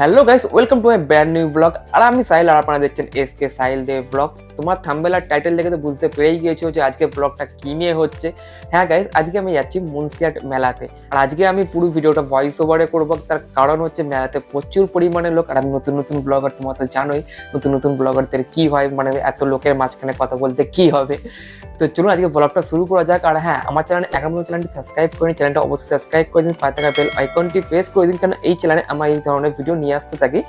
Hello guys welcome to my brand new vlog আর আমি সাহিল, আর আপনারা দেখছেন S K Sahil Dev vlog তোমার থাম্বেলার টাইটেল দেখে তো বুঝতে পেরেই গিয়েছো যে আজকে ব্লগটা কি নিয়ে হচ্ছে। হ্যাঁ গাইস আজকে আমি যাচ্ছি মুন্সিয়াট মেলাতে। আর আজকে আমি পুরো ভিডিওটা ভয়েস ওভারে করব। তার কারণ হচ্ছে মেলাতে প্রচুর পরিমাণে লোক। আর আমি নতুন নতুন ব্লগার তোমার তো জানোই নতুন নতুন ব্লগারদের কি হয় মানে এত লোকের মাঝখানে কথা বলতে কি হবে। তো চলুন আজকে ব্লগটা শুরু করা যাক। আর হ্যাঁ আমার চ্যানেল এখন চ্যানেলটি সাবস্ক্রাইব করে চ্যানেলটা অবশ্যই সাবস্ক্রাইব করে দিন। পাশে থাকা বেল আইকনটি প্রেস করে দিন। কারণ এই চ্যানেলে আমার এই ধরনের ভিডিও নিয়ে আসতে থাকি।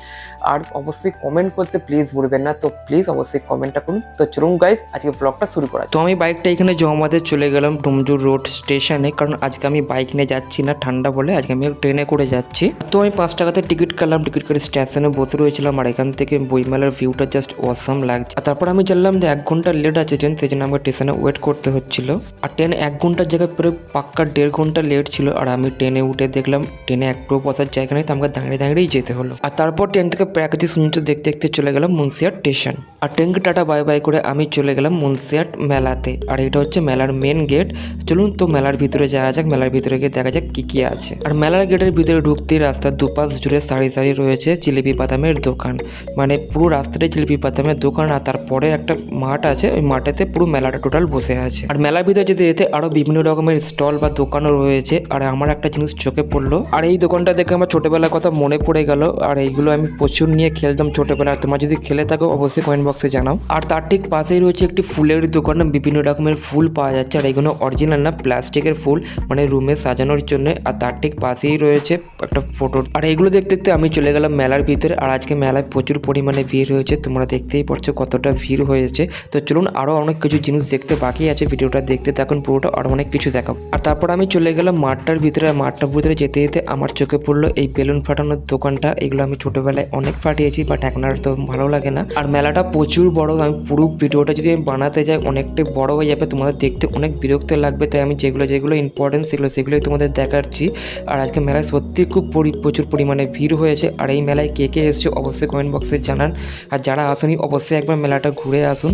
আর অবশ্যই কমেন্ট করতে প্লিজ ভুলবেন না। তো প্লিজ অবশ্যই কমেন্টটা করুন। তো চলুন গাইজ আজকে ব্লগটা শুরু করা তো আমি বাইকটা এখানে জমাতে চলে গেলাম ডুমজুর রোড স্টেশনে কারণ আজকে আমি বাইক নিয়ে যাচ্ছি না ঠান্ডা বলে। আজকে আমি ট্রেনে করে যাচ্ছি। তো আমি পাঁচ টাকাতে টিকিট কাটলাম। টিকিট করে স্টেশনে বসে রয়েছিলাম। আর এখান থেকে বইমেলার ভিউটা জাস্ট অসাম লাগছে। আর তারপর আমি জানলাম যে এক ঘণ্টা লেট আছে ট্রেন সেই জন্য আমাকে স্টেশনে ওয়েট করতে হচ্ছিল। আর ট্রেন এক ঘণ্টার জায়গায় পুরো পাক্কা দেড় ঘণ্টা লেট ছিল। আর আমি ট্রেনে উঠে দেখলাম ট্রেনে একটু বসার জায়গা নেই। তো আমাকে দাঁড়িয়ে দাঁড়িয়েই যেতে হলো। আর তারপর ট্রেন থেকে প্রাকৃতিক সৌন্দর্য দেখতে দেখতে চলে গেলাম মুন্সিয়াট স্টেশন আর ট্রেনকে টাটা বাই বাই করে আমি চলে গেলাম মুন্সিয়াট মেলাতে। আর এটা হচ্ছে মেলার মেন গেট চলুন তো মেলার ভিতরে যাওয়া যাক, মেলার ভিতরে গিয়ে দেখা যাক কি কি আছে। আর মেলার গেটের ভিতরে ঢুকতে রাস্তার দুপাশ জুড়ে সারি সারি রয়েছে জিলিপি বাদামের দোকান। মানে পুরো রাস্তাটাই জিলিপি বাদামের দোকান, আর তারপরে একটা মাঠ আছে, ওই মাঠেতে পুরো মেলাটা টোটাল বসে আছে। আর মেলার ভিতরে যেতে যেতে আরও বিভিন্ন রকমের স্টল বা দোকানও রয়েছে। আর আমার একটা জিনিস চোখে পড়ল। আর এই দোকানটা দেখে আমার ছোটবেলার কথা মনে পড়ে গেল। আর এইগুলো আমি প্রচুর নিয়ে খেলতাম ছোটবেলায়। তোমরা যদি খেলে থাকো, অবশ্যই কমেন্ট বক্সে জানাও। আর তার ঠিক পাশেই রয়েছে একটি ফুলের দোকান। বিভিন্ন রকমের ফুল পাওয়া যাচ্ছে। আর এগুলো অরিজিনাল না প্লাস্টিকের ফুল মানে রুমে সাজানোর জন্য। আর তার ঠিক পাশেই রয়েছে একটা ফটো আর এগুলো দেখতে দেখতে আমি চলে গেলাম মেলার ভিতরে। আর আজকে মেলায় প্রচুর পরিমাণে ভিড় হয়েছে। তোমরা দেখতেই পারছ কতটা ভিড় হয়েছে। তো চলুন আরও অনেক কিছু জিনিস দেখতে বাকি আছে। ভিডিওটা দেখতে থাকুন পুরোটা। আরও অনেক কিছু দেখাও। আর তারপর আমি চলে গেলাম মাঠটার ভিতরে। মাঠটার ভিতরে যেতে যেতে আমার চোখে পড়ল এই বেলুন ফাটানোর দোকানটা। এগুলো আমি ছোটোবেলায় অনেক ফাটিয়েছি বাট এখন আর তো ভালো লাগে না। আর মেলাটা প্রচুর বড়, আমি পুরো ভিডিওটা যদি আমি বানাতে যাই, অনেকটাই বড় হয়ে যাবে, তোমাদের দেখতে অনেক বিরক্ত লাগবে, তাই আমি যেগুলো যেগুলো ইম্পর্টেন্ট সেগুলো সেগুলোই তোমাদের দেখাচ্ছি। আর আজকে মেলায় সত্যি খুব পরি- প্রচুর পরিমাণে ভিড় হয়েছে। আর এই মেলায় কে কে এসছে অবশ্যই কমেন্ট বক্সে জানান। আর যারা আসেনি, অবশ্যই একবার মেলাটা ঘুরে আসুন।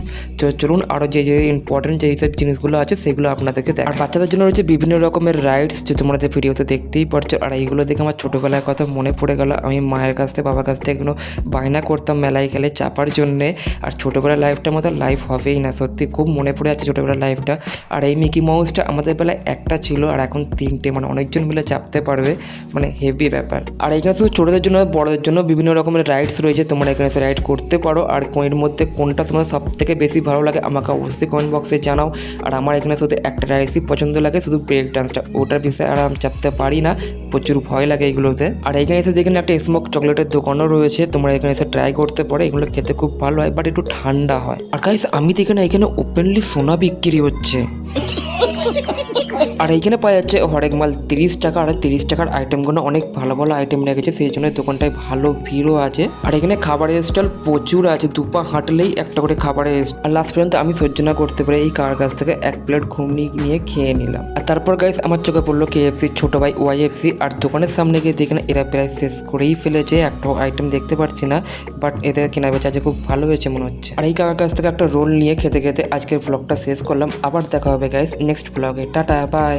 চলুন আরও যে যে ইম্পর্টেন্ট যে সব জিনিসগুলো আছে, সেগুলো আপনাদেরকে দেখ আর বাচ্চাদের জন্য রয়েছে বিভিন্ন রকমের রাইডস যে তোমাদের ভিডিওতে দেখতেই পারছ। আর এইগুলো দেখে আমার ছোটোবেলার কথা মনে পড়ে গেল। আমি মায়ের কাছ থেকে, বাবার কাছ থেকে এগুলো বায়না করতাম মেলায় গেলে চাপার জন্যে। আর ছোটোবেলার লাইফটার মতো লাইফ হবেই না, সত্যি খুব মনে পড়ে যাচ্ছে ছোটোবেলার লাইফটা আর এই মিকি মাউসটা আমাদের বেলায় একটা ছিল, আর এখন তিনটে মানে অনেকজন মিলে চাপতে পারবে মানে হেভি ব্যাপার। আর এখানে শুধু ছোটোদের জন্য, বড়দের জন্য বিভিন্ন রকমের রাইডস রয়েছে, তোমরা এখানে এসে রাইড করতে পারো। আর এর মধ্যে কোনটা তোমার সব থেকে বেশি ভালো লাগে, আমাকে অবশ্যই কমেন্ট বক্সে জানাও। আর আমার এখানে শুধু একটা রাইডসই পছন্দ লাগে, শুধু ব্রেক ডান্সটা ওটার বিষয়ে আর আমি চাপতে পারি না, প্রচুর ভয় লাগে এগুলোতে। আর এখানে এসে দেখেন একটা স্মোক চকলেটের দোকানও রয়েছে, তোমরা এখানে এসে ট্রাই করতে পারো, এগুলো খেতে খুব ভালো হয় বাট একটু ঠান্ডা হয়। আর গাইস আমি দেখি না এখানে ওপেনলি সোনা বিক্রি হচ্ছে। আর এইখানে পাওয়া যাচ্ছে হরেক মাল তিরিশ টাকা আর তিরিশ টাকার আইটেমগুলো অনেক ভালো ভালো আইটেম রেখেছে সেই জন্য দোকানটায় ভালো ভিড়ও আছে। আর এখানে খাবারের স্টল প্রচুর আছে দুপা হাঁটলেই একটা করে খাবারের stall। আর লাস্ট পর্যন্ত আমি সহ্য না করতে পারি এই কার কাছ থেকে এক প্লেট ঘুমনি নিয়ে খেয়ে নিলাম। আর তারপর গাইস আমার চোখে পড়ল কেএফসি ছোটো ভাই ওয়াইএফসি আর দোকানের সামনে গিয়ে দেখি না এরা প্রায় শেষ করেই ফেলেছে, একটা আইটেম দেখতে পাচ্ছি না বাট এদের কেনা বেচা আছে খুব ভালো হয়েছে মনে হচ্ছে। আর এই কাকার কাছ থেকে একটা রোল নিয়ে খেতে খেতে আজকের ব্লগটা শেষ করলাম, আবার দেখা হবে গাইস নেক্সট ব্লগে টাটা বাই